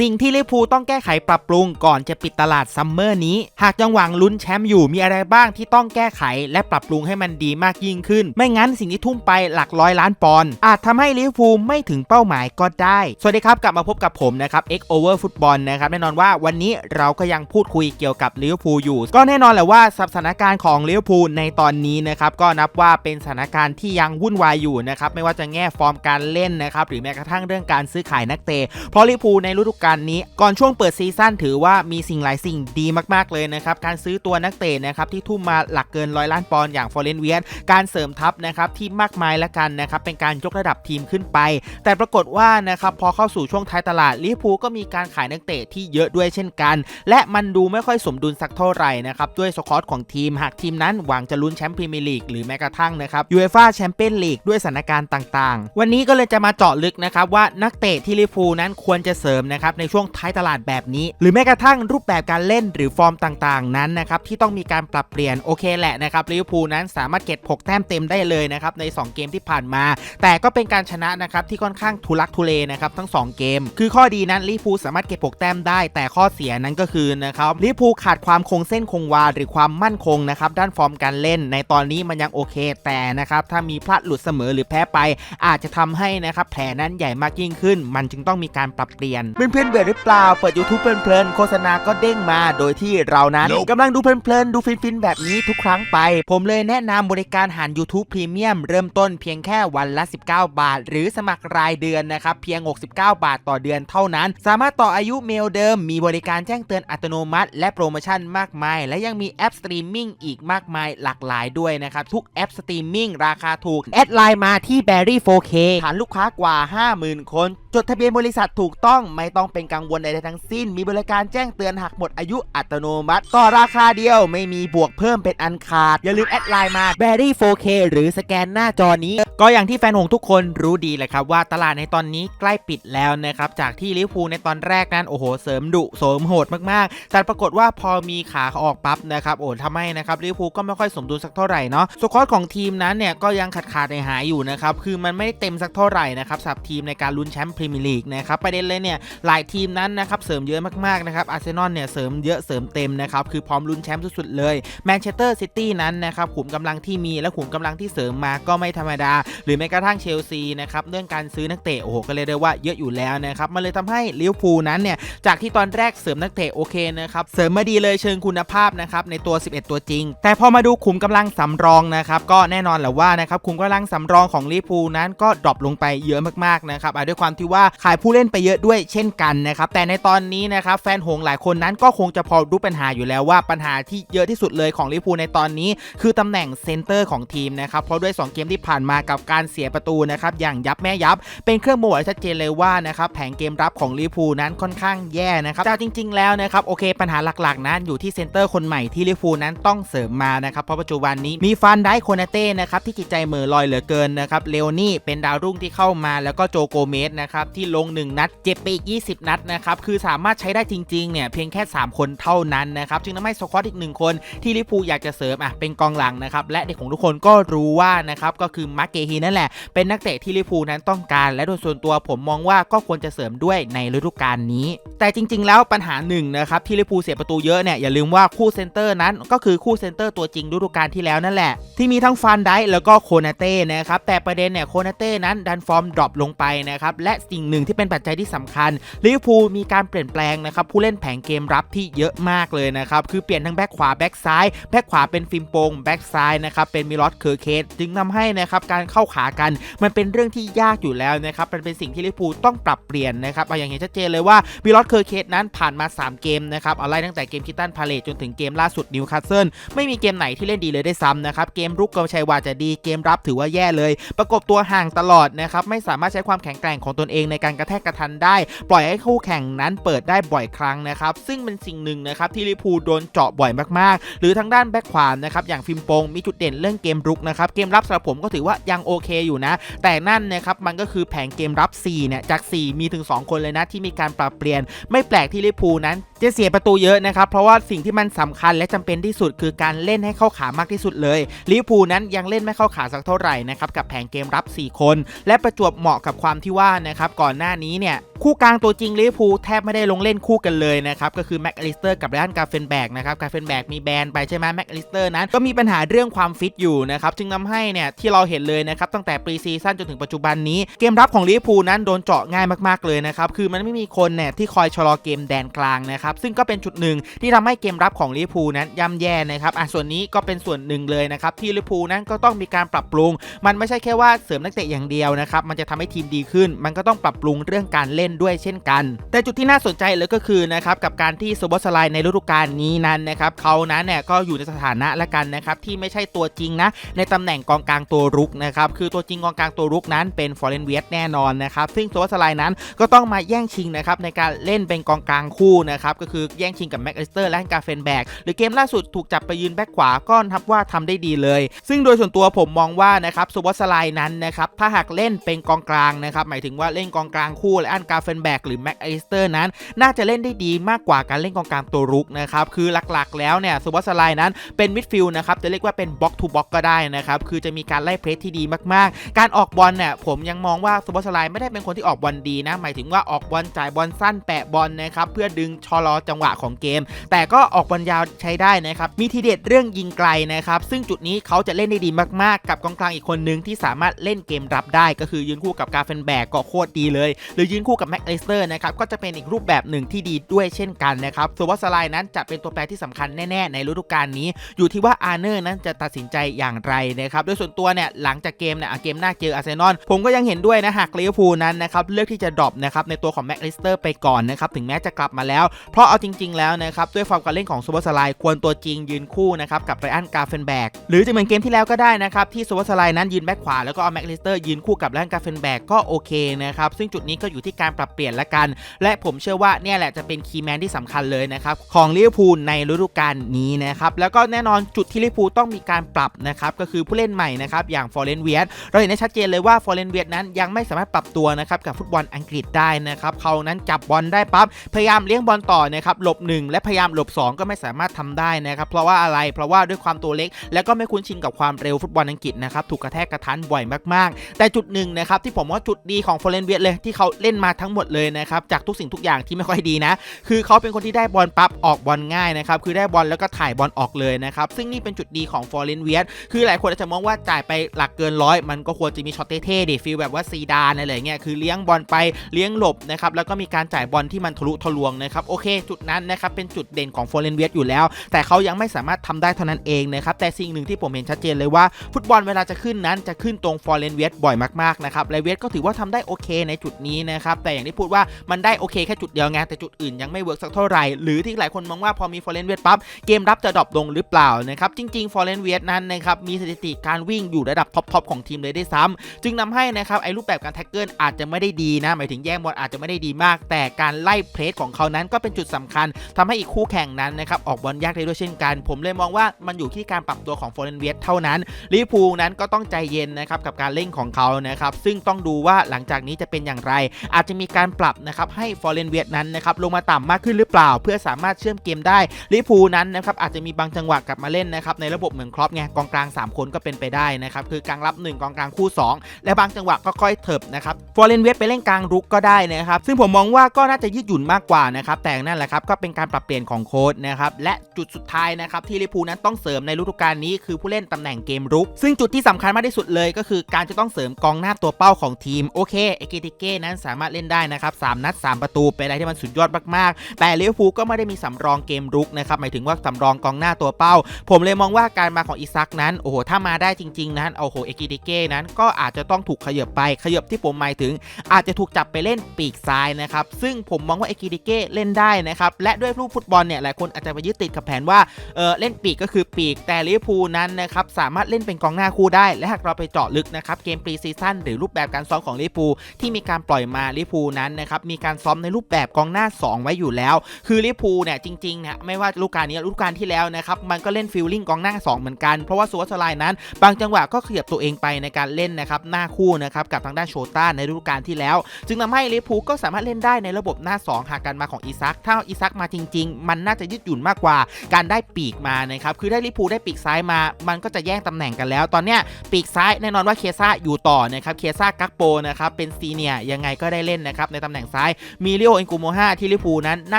สิ่งที่ลิเวอร์พูลต้องแก้ไขปรับปรุงก่อนจะปิดตลาดซัมเมอร์นี้ หากยังหวังลุ้นแชมป์อยู่มีอะไรบ้างที่ต้องแก้ไขและปรับปรุงให้มันดีมากยิ่งขึ้น ไม่งั้นสิ่งที่ทุ่มไปหลักร้อยล้านปอนด์อาจทำให้ลิเวอร์พูลไม่ถึงเป้าหมายก็ได้ สวัสดีครับกลับมาพบกับผมนะครับ X Over Football นะครับแน่นอนว่าวันนี้เราก็ยังพูดคุยเกี่ยวกับลิเวอร์พูลอยู่ ก็แน่นอนแหละว่าสถานการณ์ของลิเวอร์พูลในตอนนี้นะครับก็นับว่าเป็นสถานการณ์ที่ยังวุ่นวายอยู่นะครับไม่ว่าจะแง่ฟอร์มการเล่นนะครับหรือแม้กระทั่งเรื่องการซื้อขายนักเตะเพราะลิเวอร์พูลในฤดูกาลนี้ ก่อนช่วงเปิดซีซั่นถือว่ามีสิ่งหลายสิ่งดีมากๆเลยนะครับ การซื้อตัวนักเตะนะครับที่ทุ่มมาหลักเกินร้อยล้านปอนด์อย่างฟอร์เรนเวียนการเสริมทัพนะครับที่มากมายละกันนะครับเป็นการยกระดับทีมขึ้นไป แต่ปรากฏว่านะครับพอเข้าสู่ช่วงท้ายตลาดลิเวอร์พูลก็มีการขายนักเตะที่เยอะด้วยเช่นกัน และมันดูไม่ค่อยสมดุลสักเท่าไหร่นะครับด้วยสควอตของทีมหากทีมนั้นหวังจะลุ้นแชมป์พรีเมียร์ลีกหรือแม้กระทั่งนะครับยูเอฟ่าแชมเปี้ยนลีกด้วยสถานการณ์ต่าง ๆ วันนี้ก็เลยจะมาเจาะลึกนะครับว่านักเตะที่ลิเวอร์พูลนั้นควรจะเสริมนะครับในช่วงท้ายตลาดแบบนี้ หรือแม้กระทั่งรูปแบบการเล่นหรือฟอร์มต่างๆ นั้นนะครับที่ต้องมีการปรับเปลี่ยนโอเคแหละนะครับลิเวอร์พูลนั้นสามารถเก็บ6แต้มเต็มได้เลยนะครับใน 2 เกมที่ผ่านมา แต่ก็เป็นการชนะนะครับที่ค่อนข้างทุลักทุเลนะครับทั้ง 2 เกม คือข้อดีนั้นลิเวอร์พูลสามารถเก็บ6แต้มได้ แต่ข้อเสียนั้นก็คือนะครับลิเวอร์พูลขาดความคงเส้นคงวาหรือความมั่นคงนะครับด้านฟอร์มการเล่น ในตอนนี้มันยังโอเค แต่นะครับถ้ามีพลาดหลุดเสมอหรือแพ้ไป อาจจะทำให้นะครับแผลนั้นใหญ่มากยิ่งขึ้น มันจึงต้องมีการปรับเปลี่ยนเพื่อนๆเบื่อหรือเปล่า เปิด YouTube เพลินๆโฆษณาก็เด้งมา โดยที่เรานั้น Nope กำลังดูเพลินๆดูฟินๆแบบนี้ทุกครั้งไป ผมเลยแนะนำบริการหาร YouTube Premium เริ่มต้นเพียงแค่วันละ 19 บาท หรือสมัครรายเดือนนะครับเพียง 69 บาทต่อเดือนเท่านั้น สามารถต่ออายุเมลเดิม มีบริการแจ้งเตือนอัตโนมัติ และโปรโมชั่นมากมาย และยังมีแอปสตรีมมิ่งอีกมากมายหลากหลายด้วยนะครับทุกแอปสตรีมมิ่งราคาถูกแอดไลน์มาที่ Berry 4K ฐานลูกค้ากว่า 50,000 คน จดทะเบียนบริษัทถูกต้องไม่ต้องเป็นกังวลใดๆทั้งสิ้น มีบริการแจ้งเตือนหากหมดอายุอัตโนมัติ ต่อราคาเดียวไม่มีบวกเพิ่มเป็นอันขาด อย่าลืมแอดไลน์มา Berry 4K หรือสแกนหน้าจอนี้ ก็อย่างที่แฟนหงทุกคนรู้ดีแหละครับว่าตลาดในตอนนี้ใกล้ปิดแล้วนะครับจากที่ลิเวอร์พูลในตอนแรกนั้นโอ้โหเสริมดุเสริมโหดมากๆ แต่ปรากฏว่าพอมีขาออกปั๊บนะครับโอ้ทำให้นะครับลิเวอร์พูลก็ไม่ค่อยสมดุลสักเท่าไหร่เนาะสควอตของทีมนั้นเนี่ยก็ยังขาดขาดหายอยู่นะครับคือมันไม่ได้เต็มสักเท่าไหร่นะครับสำหรับทีมในการลุ้นแชมป์พรีเมียร์ลีกนะครับประเด็นเลยเนี่ยหลายทีมนั้นนะครับเสริมเยอะมากๆนะครับอาร์เซนอลเนี่ยเสริมเยอะเสริมเต็มนะครับคือพร้อมลุ้นแชมป์สุดๆเลยแมนเชสเตอร์ซิตี้นั้นนะครับขุมกำลังที่มีและขุมกำลังที่เสริมมาก็ไม่ธรรมดา หรือแม้กระทั่งเชลซีนะครับเรื่องการซื้อนักเตะโอ้โหก็เลยได้ว่าเยอะอยู่แล้วนะครับมันเลยทำให้ลิเวอร์พูลนั้นเนี่ยจากที่ตอนแรกเสริมนักเตะโอเคนะครับเสริมมาดีเลยเชิงคุณภาพนะครับในตัว 11 ตัวจริง แต่พอมาดูขุมกำลังสำรองนะครับก็แน่นอนแหละว่านะครับขุมกำลังสำรองของลิเวอร์พูลนั้นก็ดรอปลงไปเยอะมากๆนะครับด้วยความที่ว่าขายผู้เล่นไปเยอะด้วยเช่นกันนะครับแต่ในตอนนี้นะครับแฟนหงหลายคนนั้นก็คงจะพอรู้ปัญหาอยู่แล้วว่าปัญหาที่เยอะที่สุดเลยของลิเวอร์พูลในตอนนี้ คือตำแหน่งเซนเตอร์ของทีมนะครับเพราะด้วย 2 เกมที่ผ่านมากับการเสียประตูนะครับอย่างยับแม่ยับ เป็นเครื่องบ่งบอชัดเจนเลยว่านะครับแผงเกมรับของลิเวอร์พูลนั้นค่อนข้างแย่นะครับแต่จริง ๆ แล้วนะครับโอเคปัญหาหลักๆ นั้นอยู่ที่เซนเตอร์คนใหม่ที่ลิเวอร์พูลนั้นต้องเสริมมานะครับเพราะปัจจุบันนี้มีฟันได้โคนาเต้นะครับที่จิตใจเหม่อลอยเหลือเกินนะครับเลโอนี่เป็นดาวรุ่งที่เข้ามาแล้วก็โจโกเมสนะครับที่ลง 1 นัดเจ็บไปอีก 20นัดนะครับคือสามารถใช้ได้จริงๆเนี่ยเพียงแค่ 3 คนเท่านั้นนะครับจึงทำให้สคอตอีกหนึ่งคนที่ลิเวอร์พูอยากจะเสริมอะเป็นกองหลังนะครับและเด็กของทุกคนก็รู้ว่านะครับก็คือมาร์เกฮีนั่นแหละเป็นนักเตะที่ลิเวอร์พูนั้นต้องการ และโดยส่วนตัวผมมองว่าก็ควรจะเสริมด้วยในฤดูกาลนี้ แต่จริง ๆ แล้วปัญหาหนึ่งนะครับที่ลิเวอร์พูเสียประตูเยอะเนี่ยอย่าลืมว่าคู่เซนเตอร์นั้นก็คือคู่เซนเตอร์ตัวจริงฤดูกาลที่แล้วนั่นแหละ ที่มีทั้งฟันได้แล้วก็โคนาเต้นะครับแต่ประเด็นเนี่ยโคนาเต้นั้นดันฟอร์มดรอปลงไปนะครับและสิ่งหนึ่งที่เป็นปัจจัยที่สำคัญลิเวอร์พูลมีการเปลี่ยนแปลงนะครับผู้เล่นแผงเกมรับที่เยอะมากเลยนะครับคือเปลี่ยนทั้งแบ็คขวาแบ็คซ้ายแบ็คขวาเป็นฟิมโปงแบ็คซ้ายนะครับเป็นมิลอสเคอร์เคสจึงทำให้นะครับการเข้าขากันมันเป็นเรื่องที่ยากอยู่แล้วนะครับมันเป็นสิ่งที่ลิเวอร์พูลต้องปรับเปลี่ยนนะครับเอาอย่างเห็นชัดเจนเลยว่าวิลอตเคอร์เคสนั้นผ่านมา 3 เกมนะครับเอาไล่ตั้งแต่เกมคิตตันพาเลตจนถึงเกมล่าสุดนิวคาสเซิลไม่มีเกมไหนที่เล่นดีเลยได้ซ้ำนะครับเกมรุกก็ใช่ว่าจะดีเกมรับถือว่าแย่เลย ประกบตัวห่างตลอดนะครับไม่สามารถใช้ความแข็งแกร่งของตนเองในการกระแทกกระทันได้ ปล่อยให้คู่แข่งนั้นเปิดได้บ่อยครั้งนะครับซึ่งเป็นสิ่งหนึ่งนะครับที่ลิพูโดนเจาะบ่อยมากๆ หรือทางด้านแบ็คขวานะครับอย่างฟิมโปงมีจุดเด่นเรื่องเกมรุกนะครับเกมรับสำหรับผมก็ถือว่ายังโอเคอยู่นะ แต่นั่นนะครับมันก็คือแผงเกมรับ4เนี่ยจาก 4 มีถึง 2 คนเลยนะที่มีการปรับเปลี่ยนไม่แปลกที่ลิพูนั้น จะเสียประตูเยอะนะครับ เพราะว่าสิ่งที่มันสำคัญและจำเป็นที่สุดคือการเล่นให้เข้าขามากที่สุดเลยลิเวอร์พูลนั้นยังเล่นไม่เข้าขาสักเท่าไหร่นะครับกับแผงเกมรับ 4 คน และประจวบเหมาะกับความที่ว่านะครับก่อนหน้านี้เนี่ยคู่กลางตัวจริงลิเวอร์พูลแทบไม่ได้ลงเล่นคู่กันเลยนะครับก็คือแม็กอลิสเตอร์กับไรอันกาเฟนแบกนะครับกาเฟนแบกมีแบนไปใช่ไหมแม็กอลิสเตอร์นั้นก็มีปัญหาเรื่องความฟิตอยู่นะครับจึงทำให้เนี่ยที่เราเห็นเลยนะครับตั้งแต่ปรีซีซั่นจนถึงปัจจุบันนี้เกมรับของลิเวอร์พูลนั้นโดนเจาะง่ายมากๆเลยนะครับคือมันไม่มีคนเนี่ยที่คอยชะลอเกมแดนกลางนะครับซึ่งก็เป็นจุดหนึ่งที่ทำให้เกมรับของลิเวอร์พูลนั้นย่ำแย่นะครับอะส่วนนี้ก็เป็นส่วนหนึ่งเลยนะครับที่ลิเวอร์พูลนั้นก็ต้องมีการปรับปรุง มันไม่ใช่แค่ว่าเสริมนักเตะอย่างเดียวนะครับมันจะทำให้ทีมดีขึ้น มันก็ต้องปรับปรุงเรื่องการเล่นด้วยเช่นกัน แต่จุดที่น่าสนใจเลยก็คือนะครับกับการที่โซบอสไลในฤดูกาลนี้นั้นนะครับเขานั้นเนี่ยก็อยู่ในสถานะละกันนะครับที่ไม่ใช่ตัวจริงนะในตำแหน่งกองกลางตัวรุกนะครับคือตัวจริงกองกลางตัวรุกนั้นเป็นฟอร์เรนเวียแน่นอนนะครับซึ่งโซบอสไลนั้นก็ต้องมาแย่งชิงนะครับในการเล่นเป็นกองกลางคู่นะครับก็คือแย่งชิงกับแม็กอลิสเตอร์และกาเฟนแบกหรือเกมล่าสุดถูกจับไปยืนแบ็คขวาก็นับว่าทำได้ดีเลย ซึ่งโดยส่วนตัวผมมองว่านะครับโซบอสไลนั้นนะครับถ้าหากเล่นเป็นกองกลางนะครับหมายถึงว่าเล่นกองกลางคู่และอันกาเฟนแบกหรือแม็กอลิสเตอร์นั้น น่าจะเล่นได้ดีมากกว่าการเล่นกองกลางตัวรุกนะครับคือหลักๆ แล้วเนี่ยโซบอสไลนั้นเป็นมิดฟิลด์นะครับจะเรียกว่าเป็นบล็อกทูบล็อกก็ได้นะครับคือจะมีการไล่เพรสที่ดีมากๆ การออกบอลเนี่ยผมยังมองว่าโซบอสไลไม่ได้เป็นคนที่ออกบอลดีนะหมายถึงว่าออกบอลจ่ายบอลสั้นแปะบอลนะครับเพื่อดึงชอลอจังหวะของเกม แต่ก็ออกบอลยาวใช้ได้นะครับ มีทีเด็ดเรื่องยิงไกลนะครับ ซึ่งจุดนี้เขาจะเล่นได้ดีมากๆ กับกองกลางอีกคนนึงที่สามารถเล่นเกมรับได้ ก็คือยืนคู่กับกาเฟนแบกก็โคตรดีเลย หรือยืนคู่กับแม็กเลสเตอร์นะครับก็จะเป็นอีกรูปแบบหนึ่งที่ดีด้วยเช่นกันนะครับส่วนว่าสไลน์นั้นจะเป็นตัวแปรที่สำคัญแน่ๆในฤดูกาลนี้ อยู่ที่ว่าอาร์เนอร์นั้นจะตัดสินใจอย่างไรนะครับโดยส่วนตัวเนี่ยหลังจากเกมเนี่ยเกมหน้าเจออาร์เซนอลผมก็ยังเห็นด้วยนะหากลิเวอร์พูลนั้นนะครับเลือกที่จะดรอปนะครับในตัวของแม็กลิสเตอร์ไปก่อนนะครับถึงแม้จะกลับมาแล้วเพราะเอาจริง ๆ แล้วนะครับด้วยฟอร์มการเล่นของซูเปอร์สไลน์ควรตัวจริงยืนคู่นะครับกับไรอันกาเฟนแบกหรือจะเหมือนเกมที่แล้วก็ได้นะครับที่ซูเปอร์สไลน์นั้นยืนแบ็คขวาแล้วก็เอาแม็กลิสเตอร์ยืนคู่กับไรอันกาเฟนแบกก็โอเคนะครับซึ่งจุดนี้ก็อยู่ที่การปรับเปลี่ยนละกัน และผมเชื่อว่าเนี่ยแหละจะเป็นคีย์แมนที่สำคัญเลยนะครับของลิเวอร์พูลในฤดูกาลนี้นะครับแล้วก็แน่นอนจุดที่ลิเวอร์พูลต้องมีการปรับนะครับก็คือผู้เล่นใหม่นะครับอย่างฟอร์เรนเวียดเราเห็นได้ชัดเจนเลยว่าฟอร์เรนเวียนั้นยังไม่สามารถปรับตัวนะครับกับฟุตบอลอังกฤษได้นะครับเขานั้นจับบอลได้ปั๊บพยายามเลี้ยงบอลต่อนะครับหลบ 1 และพยายามหลบ 2 ก็ไม่สามารถทำได้นะครับเพราะว่าอะไรเพราะว่าด้วยความตัวเล็ก และก็ไม่คุ้นชินกับความเร็วฟุตบอลอังกฤษนะครับถูกกระแทกกระทันบ่อยมากๆ แต่จุดหนึ่งนะครับที่ผมว่าจุดดีของฟอร์เรนเวียเลยที่เขาเล่นมาทั้งหมดเลยนะครับจากทุกสิ่งทุกอย่างที่ไม่ค่อยดีนะ คือเขาเป็นคนที่ได้บอลปั๊บออกบอลง่ายนะครับคือได้บอลแล้วก็ถ่ายบอลออกเลยนะครับซึ่งนี่เป็นจุดดีของฟอร์เรนเวียคือหลายคนอาจจะมองว่าจ่ายไปหลักเกินร้อยมันก็ควรจะมีช็อตเท่ๆดิฟีลแบบว่าซีดานอะไรเงี้ยคือเลี้ยงบอลไปเลี้ยงหลบนะครับแล้วก็มีการจ่ายบอลที่มันทะลุทะลวงนะครับโอเคจุดนั้นนะครับเป็นจุดเด่นของฟอร์เรนเวียอยู่แล้ว แต่เขายังไม่สามารถทำได้เท่านั้นเองนะครับแต่สิ่งหนึ่งที่ผมเห็นชัดเจนเลยว่าฟุตบอลเวลาจะขึ้นนั้นจะขึ้นตรงฟอร์เรนเวียบ่อยมากๆนะครับและเวียก็ถือว่าทำได้โอเคในจุดนี้นะครับแต่อย่างที่พูดว่ามันได้โอเคแค่จุดเดียวไงแต่จุดอื่นยังไม่เวิร์กสักเท่าไหร่หรือที่หลายคนมองว่าพอมีฟอร์เรนเวียปั๊บเกมรับจะดรอปลงหรือเปล่านะครับจริงๆฟอร์เรนเวียนั้นนะครับมีสถิติการวิ่งอยู่ระดับท็อปๆของทีมเลยได้ซ้ำจึงนำให้นะครับไอ้รูปแบบการแท็กเกิลอาจจะไม่ได้ดีนะหมายถึงแย่งบอลอาจจะไม่ได้ดีมาก แต่การไล่เพลสของเขานั้นก็เป็นจุดสำคัญทำให้อีกคู่แข่งนั้นนะครับออกบอลยากได้ด้วยเช่นกัน ผมเลยมองว่ามันอยู่ที่การปรับตัวของฟอร์เรนเวียเท่านั้นลิพูนั้นก็ต้องใจเย็นนะครับกับการเล่นของเขานะครับซึ่งต้องดูว่าหลังจากนี้จะเป็นอย่างไร อาจจะมีการปรับนะครับให้ฟอร์เรนเวียนั้นนะครับลงมาต่ำมากขึ้นหรือเปล่า เพื่อสามารถเชื่อมเกมได้ลิเวอร์พูลนั้นนะครับอาจจะมีบางจังหวะกลับมาเล่นนะครับในระบบเหมือนครอปไงกองกลาง 3 คนก็เป็นไปได้นะครับคือกลางรับ 1 กองกลางคู่ 2 และบางจังหวะก็ค่อยเถิบนะครับฟอร์เรนเวียไปเล่นกลางรุกก็ได้นะครับซึ่งผมมองว่าก็น่าจะยืดหยุ่นมากกว่านะครับแต่นนแหละครับก็เป็นการปรับเปลี่ยนของโค้ดนะครับและจุดสุดท้ายนะครับที่ลิพูนั้นต้องเสริมในฤดูกาลนี้คือผู้เล่นตำแหน่งเกมรุก ซึ่งจุดที่สำคัญมากที่สุดเลย ก็คือการจะต้องเสริมกองหน้าตัวเป้าของทีมโอเคเอเกติเก้นั้นสามารถเล่นได้นะครับสามนัด 3 ประตูเป็นอะไรที่มันสุดยอดมากๆ แต่ลิเวอร์พูลก็ไม่ได้มีสำรองเกมรุกนะครับหมายถึงว่าสำรองกองหน้าตัวเป้า ผมเลยมองว่าการมาของอิซักนั้นโอ้โหถ้ามาได้จริง ๆ นั้นโอ้โหเอกิติเก้นั้นก็อาจจะต้องถูกขยับไปขยับที่ผมหมายถึง อาจจะถูกจับไปเล่นปีกซ้ายนะครับซึ่งผมมองว่าเอกิติเก้เล่นได้นะครับและด้วยรูปฟุตบอลเนี่ยหลายคนอาจจะไปยึดติดกับแผนว่าเออเล่นปีกก็คือปีกแต่ลิเวอร์พูลนั้นนะครับสามารถเล่นเป็นกองหน้าคู่ได้ และหากเราไปเจาะลึกนะครับเกมปรีซีซั่นหรือรูปแบบการซ้อมของลิเวอร์พูลที่มีการปล่อยมาลิเวอร์พูลนั้นนะครับมีการซ้อมในรูปแบบกองหน้า 2 ไว้อยู่แล้ว คือลิเวอร์พูลเนี่ยจริงๆเนี่ยไม่ว่าฤดูกาลนี้ฤดูกาลที่แล้วนะครับมันก็เล่นฟิลลิ่งกองหน้า 2 เหมือนกันเพราะว่าซัวสไลน์นั้น บางจังหวะก็เขยับตัวเองไปในการเล่นนะครับหน้าคู่นะครับกับทางด้านโชต้าในฤดูกาลที่แล้ว จึงทำให้ลิเวอร์พูลก็สามารถเล่นได้ในระบบหน้า 2 หากการมาของอีซักถ้าาอาอีซักมาจริง ๆ มันน่าจะยืดหยุ่นมากกว่า การได้ปีกมานะครับคือถ้ลิพูได้ปีกซ้ายมา มันก็จะแย่งตำแหน่งกันแล้ว ตอนเนี้ยปีกซ้ายแน่นอนว่าเคซ่าอยู่ต่อนะครับเคซ่ากักโปนะครับเป็นซีเนียยังไงก็ได้เล่นนะครับในตำแหน่งซ้ายมีลิโอเอ็นกูโมฮาที่ลิพูนั้นน่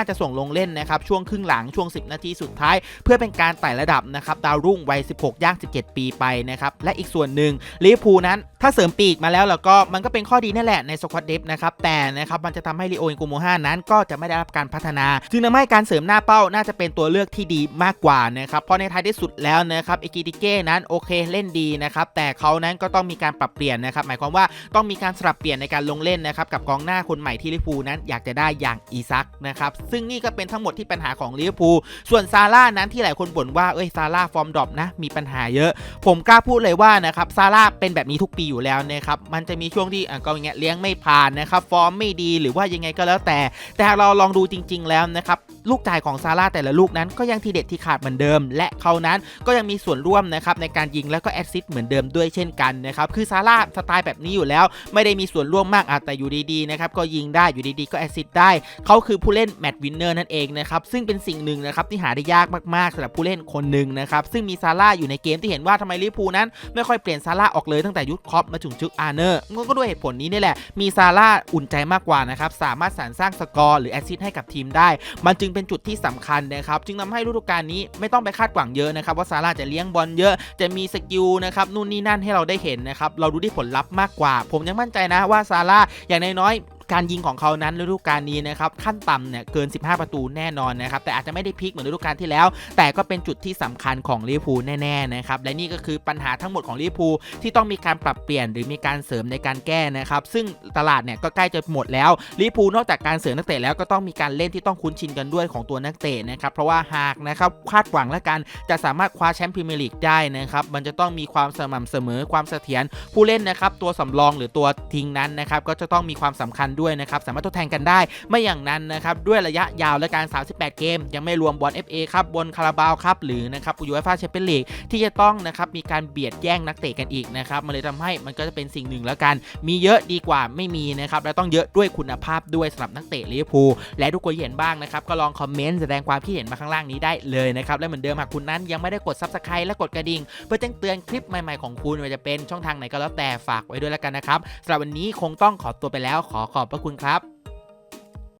าจะส่งลงเล่นนะครับช่วงครึ่งหลังช่วง 10 นาทีสุดท้าย เพื่อเป็นการไต่ระดับนะครับดาวรุ่งวัย 16 ย่าง 17 ปีไปนะครับและอีกส่วนหนึ่งลิพูนั้น ถ้าเสริมปีกมาแล้วแล้วก็มันก็เป็นข้อดีนั่นแหละในสควอตเดฟนะครับแต่นะครับมันจะทำให้ลิโอเอ็นกูโมฮานั้นก็จะไม่ได้รับการพัฒนา จึงทำให้การเสริมหน้าเป้าน่าจะเป็นตัวเลือกที่ดีมากกว่านะครับเพราะในท้ายที่สุดแล้วนะครับเอกิติเก้นั้นโอเคเล่นดีนะครับแต่เขานั้นก็ต้องมีการปรับเปลี่ยนนะครับหมายความว่าต้องมีการสลับเปลี่ยนในการลงเล่นนะครับกับกองหน้าคนใหม่ที่ลิเวอร์พูลนั้นอยากจะได้อย่างอีซักนะครับซึ่งนี่ก็เป็นทั้งหมดที่ปัญหาของลิเวอร์พูลส่วนซาร่านั้นที่หลายคนบ่นว่าเอ้ยซาร่าฟอร์มดรอปนะมีปัญหาเยอะ ผมกล้าพูดเลยว่านะครับซาร่าเป็นแบบนี้ทุกปีอยู่แล้วนะครับมันจะมีช่วงที่อะก็อย่างเงี้ยเลี้ยงไม่ผ่านนะครับฟอร์มไม่ดีหรือว่ายังไงก็แล้วแต่ แต่หากเราลองดูจริง ๆ แล้วนะครับลูกจ่ายของซาร่าแต่ละลูกนั้นก็ยังทีเด็ดที่ขาดเหมือนเดิม และเขานั้นก็ยังมีส่วนร่วมนะครับในการยิงแล้วก็แอสซิสต์เหมือนเดิมด้วยเช่นกันนะครับคือซาร่าสไตล์แบบนี้อยู่แล้ว ไม่ได้มีส่วนร่วมมากอแต่อยู่ดีๆนะครับก็ยิงได้อยู่ดีๆก็แอสซิสต์ได้ เขาคือผู้เล่นแมตช์วินเนอร์นั่นเองนะครับซึ่งเป็นสิ่งหนึ่งนะครับที่หาได้ยากมากๆสำหรับผู้เล่นคนหนึ่งนะครับซึ่งมีซาร่าอยู่ในเกมที่เห็นว่าทำไมลิเวอร์พูนั้น ไม่ค่อยเปลี่ยนซาร่าออกเลยตั้งแต่ยุคคอปมาถึงจุกอาร์เนอร์ก็ด้วยเหตุผลนี้นี่แหละ มีซาร่าอุ่นใจมากกว่านะครับ สามารถสรรสร้างสกอร์หรือแอซซิสให้กับทีมได้ มันจึงเป็นจุดที่สำคัญนะครับ จึงทำให้ฤดูกาลนี้ไม่ต้องไปคาดหวังเยอะนะครับว่าซาร่าจะเลี้ยงบอลเยอะ จะมีสกิลนะครับนู่นนี่นั่นให้เราได้เห็นนะครับ เราดูที่ผลลัพธ์มากกว่า ผมยังมั่นใจนะว่าซาร่าอย่างน้อย การยิงของเขานั้นฤดูกาลนี้นะครับขั้นต่ำเนี่ยเกิน 15 ประตูแน่นอนนะครับแต่อาจจะไม่ได้พีคเหมือนฤดูกาลที่แล้ว แต่ก็เป็นจุดที่สำคัญของลิเวอร์พูลแน่ๆนะครับและนี่ก็คือปัญหาทั้งหมดของลิเวอร์พูลที่ต้องมีการปรับเปลี่ยนหรือมีการเสริมในการแก้นะครับซึ่งตลาดเนี่ยก็ใกล้จะหมดแล้วลิเวอร์พูลนอกจากการเสริมนักเตะแล้วก็ต้องมีการเล่นที่ต้องคุ้นชินกันด้วยของตัวนักเตะนะครับเพราะว่าหากนะครับคาดหวังและกันจะสามารถคว้าแชมป์พรีเมียร์ลีกได้นะครับมันจะต้องมีความสม่ำเสมอความเสถียรผู้เล่นนะครับตัวสำรองหรือตัวทิ้งนั้นนะครับก็จะต้องมีความสำคัญด้วยนะครับสามารถทดแทนกันได้ไม่อย่างนั้นนะครับด้วยระยะยาวและการ 38 เกม ยังไม่รวมบอล FA ครับบนคาราบาวครับหรือนะครับยูเอฟ่าแชมเปี้ยนลีกที่จะต้องนะครับมีการเบียดแย่งนักเตะกันอีกนะครับมันเลยทำให้มันก็จะเป็นสิ่งหนึ่งแล้วกัน มีเยอะดีกว่าไม่มีนะครับและต้องเยอะด้วยคุณภาพด้วยสำหรับนักเตะลิเวอร์พูลและทุกคนเห็นบ้างนะครับก็ลองคอมเมนต์แสดงความคิดเห็นมาข้างล่างนี้ได้เลยนะครับและเหมือนเดิมหากคุณนั้นยังไม่ได้กด Subscribe และกดกระดิ่งเพื่อแจ้งเตือนคลิปใหม่ๆของคุณว่าจะเป็นช่องทางไหนก็แล้วแต่ฝากไว้ด้วยแล้วกันนะครับสำหรับวันนี้คงต้องขอตัวไปแล้วขอขอบพระคุณครับ